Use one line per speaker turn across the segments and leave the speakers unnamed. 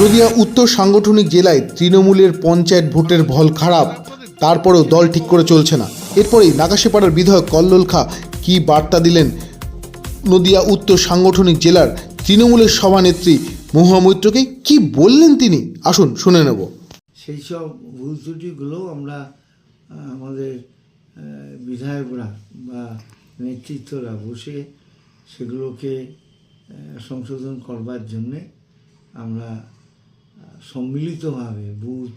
নদিয়া উত্তর সাংগঠনিক জেলায় তৃণমূলের পঞ্চায়েত ভোটের ভল খারাপ। তারপরেও দল ঠিক করে চলছে না। এরপরেই নাগাশিপাড়ার বিধায়ক কল্লোল খা কী বার্তা দিলেন নদিয়া উত্তর সাংগঠনিক জেলার তৃণমূলের সভানেত্রী মহুয়া মৈত্রকে কি বললেন তিনি? আসুন, শুনে নেব।
সেই সব ভুল ত্রুটিগুলো আমরা আমাদের বিধায়করা বা নেতৃত্বরা বসে সেগুলোকে সংশোধন করবার জন্যে আমরা সম্মিলিতভাবে বুথ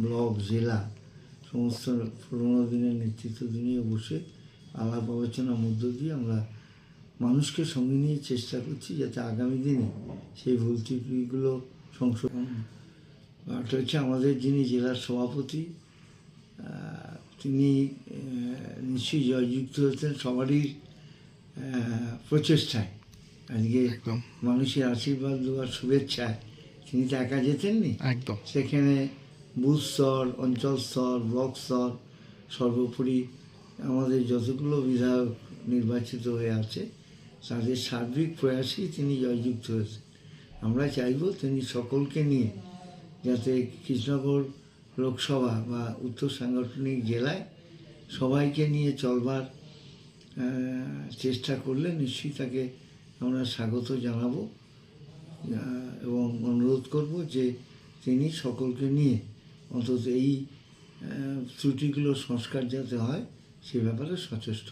ব্লক জেলা সমস্ত পুরোনো দিনের নেতৃত্ব নিয়ে বসে আলাপ আলোচনার মধ্য দিয়ে আমরা মানুষকে সঙ্গে নিয়ে চেষ্টা করছি যাতে আগামী দিনে সেই ভুল ত্রুটিগুলো সংশোধন হচ্ছে আমাদের যিনি জেলার সভাপতি তিনি নিশ্চয়ই জয়যুক্ত হয়েছেন সবারই প্রচেষ্টায়। আজকে মানুষের আশীর্বাদ দেওয়ার শুভেচ্ছায়। তিনি তো একা যেতেননি?
একদম।
সেখানে বুথ স্তর অঞ্চল স্তর ব্লক স্তর সর্বোপরি আমাদের যতগুলো বিধায়ক নির্বাচিত হয়ে আছে তাদের সার্বিক প্রয়াসেই তিনি জয়যুক্ত হয়েছেন। আমরা চাইব তিনি সকলকে নিয়ে যাতে কৃষ্ণনগর লোকসভা বা উত্তর সাংগঠনিক জেলায় সবাইকে নিয়ে চলবার চেষ্টা করলে নিশ্চয়ই তাকে আমরা স্বাগত জানাব। অনুরোধ করব যে তিনি সকলকে নিয়ে অন্তত এই ত্রুটিগুলো সংস্কার যাতে হয়, সে ব্যাপারে সচেষ্ট।